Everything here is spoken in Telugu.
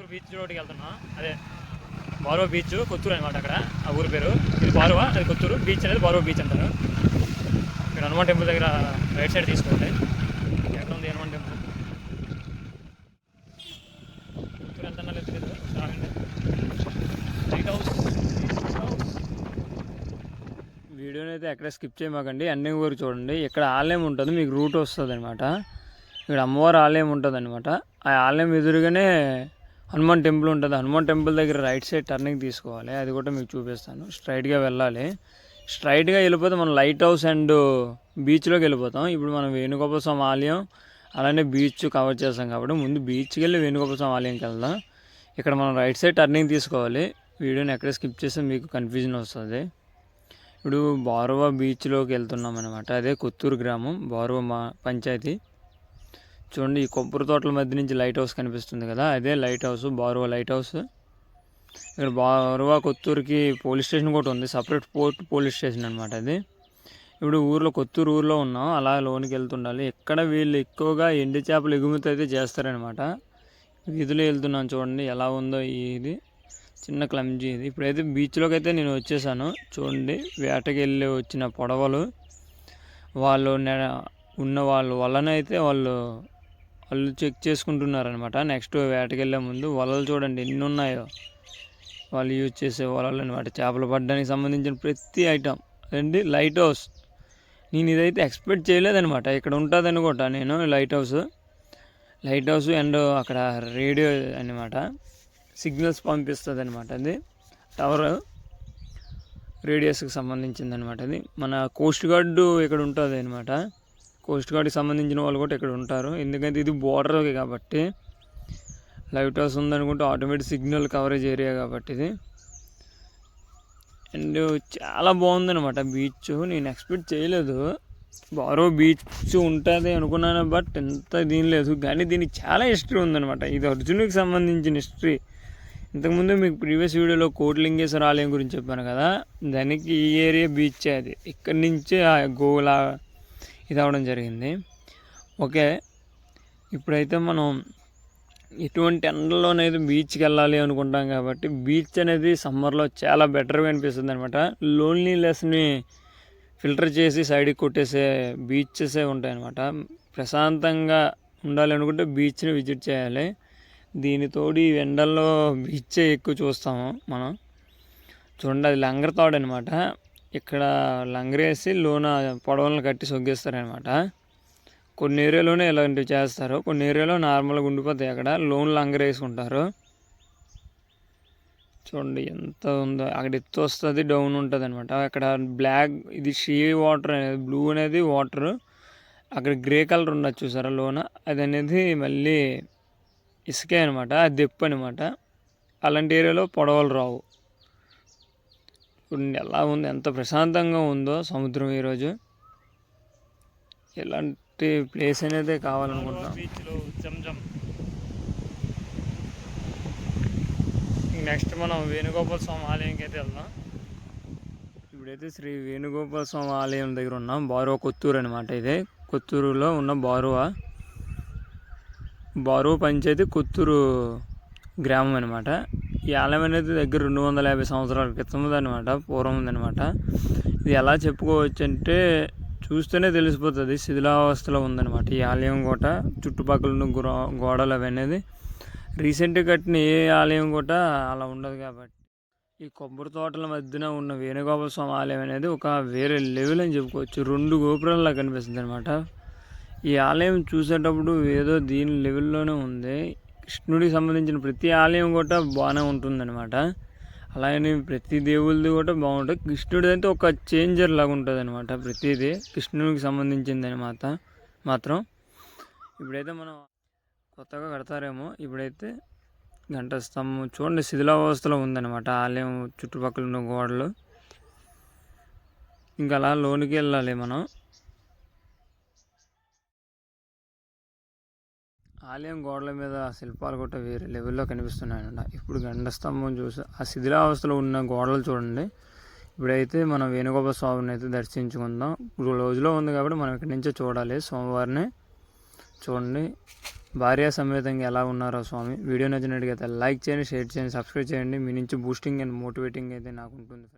కొత్తూరు బీచ్ రోడ్కి వెళ్తున్నాం. అదే బారో బీచ్ కొత్తూరు అనమాట అక్కడ. ఆ ఊరి పేరు. ఇది బారువా? అది కొత్తూరు. బీచ్ అనేది బారో బీచ్ అంటారు. ఇక్కడ హనుమాన్ టెంపుల్ దగ్గర రైట్ సైడ్ తీసుకోండి. ఎక్కడ ఉంది హనుమాన్ టెంపుల్? కొత్తూరు ఎంత లేదు లైట్ హౌస్ వీడియోని అయితే ఎక్కడ స్కిప్ చేయమాకండి. అన్ని ఊరు చూడండి. ఇక్కడ ఆలయం ఉంటుంది. మీకు రూట్ వస్తుంది అనమాట ఇక్కడ అమ్మవారి ఆలయం ఉంటుంది అనమాట ఆ ఆలయం ఎదురుగానే హనుమాన్ టెంపుల్ ఉంటుంది. హనుమాన్ టెంపుల్ దగ్గర రైట్ సైడ్ టర్నింగ్ తీసుకోవాలి. అది కూడా మీకు చూపిస్తాను. స్ట్రైట్గా వెళ్ళాలి. స్ట్రైట్గా వెళ్ళిపోతే మనం లైట్ హౌస్ అండ్ బీచ్లోకి వెళ్ళిపోతాం. ఇప్పుడు మనం వేణుగోపాల స్వామి ఆలయం అలానే బీచ్ కవర్ చేస్తాం కాబట్టి ముందు బీచ్కి వెళ్ళి వేణుగోపాల స్వామి ఆలయంకి వెళ్దాం. ఇక్కడ మనం రైట్ సైడ్ టర్నింగ్ తీసుకోవాలి. వీడియోని ఎక్కడ స్కిప్ చేస్తే మీకు కన్ఫ్యూజన్ వస్తుంది. ఇప్పుడు బారువా బీచ్లోకి వెళ్తున్నాం అనమాట అదే కొత్తూరు గ్రామం బారువా మా పంచాయతీ. చూడండి ఈ కొబ్బరి తోటల మధ్య నుంచి లైట్ హౌస్ కనిపిస్తుంది కదా అదే lighthouse Baruva lighthouse. ఇక్కడ బారువా కొత్తూరుకి పోలీస్ స్టేషన్ కూడా ఉంది సపరేట్ పోర్ట్ పోలీస్ స్టేషన్ అనమాట అది. ఇప్పుడు ఊర్లో కొత్తూరు ఊర్లో ఉన్నాం అలా లోనికి వెళ్తుండాలి. ఎక్కడ వీళ్ళు ఎక్కువగా ఎండి చేపలు ఎగుమతి అయితే చేస్తారనమాట వీధిలో వెళ్తున్నాను చూడండి ఎలా ఉందో ఇది. చిన్న క్లమ్జీ ఇది. ఇప్పుడైతే బీచ్లోకి అయితే నేను వచ్చేసాను చూడండి వేటకి వెళ్ళి వచ్చిన పొడవలు. వాళ్ళు ఉన్న వాళ్ళు వలనైతే వాళ్ళు వాళ్ళు చెక్ చేసుకుంటున్నారనమాట నెక్స్ట్ వేటకెళ్ళే ముందు వలలు చూడండి ఎన్ని ఉన్నాయో వాళ్ళు యూజ్ చేసే వలలు అనమాట చేపలు పట్టడానికి సంబంధించిన ప్రతి ఐటమ్ అదండి లైట్ హౌస్ నేను ఇదైతే ఎక్స్పెక్ట్ చేయలేదనమాట ఇక్కడ ఉంటుంది అనుకుంటా నేను lighthouse lighthouse and అక్కడ రేడియో అనమాట సిగ్నల్స్ పంపిస్తుంది అనమాట అది. టవర్ రేడియోస్కి సంబంధించింది అనమాట అది. మన కోస్ట్ గార్డు ఇక్కడ ఉంటుంది అనమాట కోస్ట్ గార్డ్కి సంబంధించిన వాళ్ళు కూడా ఇక్కడ ఉంటారు. ఎందుకంటే ఇది బోర్డర్ కాబట్టి లైట్ హౌస్ ఉందనుకుంటే ఆటోమేటిక్ సిగ్నల్ కవరేజ్ ఏరియా కాబట్టి ఇది. అండ్ చాలా బాగుందనమాట బీచ్ నేను ఎక్స్పెక్ట్ చేయలేదు. బారో బీచ్ ఉంటుంది అనుకున్నాను బట్ ఎంత దీని లేదు. కానీ దీనికి చాలా హిస్టరీ ఉందనమాట ఇది అర్జునుడికి సంబంధించిన హిస్టరీ ఇంతకుముందు మీకు ప్రీవియస్ వీడియోలో కోటిలింగేశ్వర ఆలయం గురించి చెప్పాను కదా. దానికి ఈ ఏరియా బీచ్ అది. ఇక్కడి నుంచే ఆ గోలా ఇది అవడం జరిగింది. ఓకే. ఇప్పుడైతే మనం ఎటువంటి ఎండలోనైతే బీచ్కి వెళ్ళాలి అనుకుంటాం కాబట్టి బీచ్ అనేది సమ్మర్లో చాలా బెటర్గా అనిపిస్తుంది అనమాట లోన్లీనెస్ని ఫిల్టర్ చేసి సైడ్కి కొట్టేసే బీచెసే ఉంటాయి అనమాట ప్రశాంతంగా ఉండాలి అనుకుంటే బీచ్ని విజిట్ చేయాలి. దీనితోడి ఎండల్లో బీచే ఎక్కువ చూస్తాము మనం. చూడండి అది లంగర్ తోడనమాట అనమాట ఇక్కడ లంగరేసి లోన పొడవలను కట్టి సొగ్గేస్తారనమాట. కొన్ని ఏరియాలోనే ఇలాంటివి చేస్తారు. కొన్ని ఏరియాలో నార్మల్గా ఉండిపోతాయి అక్కడ. లోన్ లంగరేసుకుంటారు. చూడండి ఎంత ఉందో. అక్కడ ఎత్తు వస్తుంది డౌన్ ఉంటుంది అనమాట అక్కడ బ్లాక్ ఇది షీ వాటర్ అనేది బ్లూ అనేది వాటర్. అక్కడ గ్రే కలర్ ఉండదు చూసారా లోన? అది అనేది మళ్ళీ ఇసుకే అనమాట. అది దెప్పు అనమాట అలాంటి ఏరియాలో పొడవలు రావు. చూడండి ఎలా ఉంది ఎంత ప్రశాంతంగా ఉందో సముద్రం ఈరోజు. ఇలాంటి ప్లేస్ అనేది కావాలనుకుంటున్నాం. నెక్స్ట్ మనం వేణుగోపాల స్వామి ఆలయంకి అయితే వెళ్దాం. ఇప్పుడైతే శ్రీ వేణుగోపాల స్వామి ఆలయం దగ్గర ఉన్నాం. బారువా కొత్తూరు అనమాట ఇది. కొత్తూరులో ఉన్న బారువా. బారువా పంచాయతీ కొత్తూరు గ్రామం అనమాట ఈ ఆలయం అనేది దగ్గర రెండు వందల యాభై సంవత్సరాల క్రితం అనమాట పూర్వం ఉందన్నమాట. ఇది ఎలా చెప్పుకోవచ్చు అంటే చూస్తేనే తెలిసిపోతుంది శిథిలావస్థలో ఉందన్నమాట ఈ ఆలయం కూడా చుట్టుపక్కల ఉన్న గో- గోడలు అవి అనేది. రీసెంట్గా కట్టిన ఏ ఆలయం కూడా అలా ఉండదు కాబట్టి. ఈ కొబ్బరి తోటల మధ్యన ఉన్న వేణుగోపాల స్వామి ఆలయం అనేది ఒక వేరే లెవెల్ అని చెప్పుకోవచ్చు. రెండు గోపురాల్లా కనిపిస్తుంది అనమాట ఈ ఆలయం చూసేటప్పుడు ఏదో దీని లెవెల్లోనే ఉంది. కృష్ణుడికి సంబంధించిన ప్రతి ఆలయం కూడా బాగానే ఉంటుందన్నమాట. అలాగని ప్రతి దేవుళ్ళది కూడా బాగుంటుంది. కృష్ణుడి అయితే ఒక చేంజర్ లాగా ఉంటుంది అనమాట ప్రతిదీ. కృష్ణుడికి సంబంధించింది అనమాట మాత్రం. ఇప్పుడైతే మనం కొత్తగా కడతారేమో. ఇప్పుడైతే గంట స్తంభం చూడండి శిథిలావస్థలో ఉందన్నమాట ఆలయం చుట్టుపక్కల ఉన్న గోడలు. ఇంకా అలా లోనికి వెళ్ళాలి మనం. ఆలయం గోడల మీద శిల్పాలు కూడా వేరే లెవెల్లో కనిపిస్తున్నాయి ఇప్పుడు గంట స్తంభం చూసి ఆ శిథిలావస్థలో ఉన్న గోడలు చూడండి. ఇప్పుడైతే మనం వేణుగోపాల స్వామిని అయితే దర్శించుకుందాం. ఇప్పుడు రోజులో ఉంది కాబట్టి మనం ఇక్కడి నుంచే చూడాలి. సోమవారిని చూడండి. భార్య సమేతంగా ఎలా ఉన్నారో స్వామి. వీడియో నచ్చినట్టుగా లైక్ చేయండి షేర్ చేయండి సబ్స్క్రైబ్ చేయండి. మీ నుంచి బూస్టింగ్ అండ్ మోటివేటింగ్ అయితే నాకు ఉంటుంది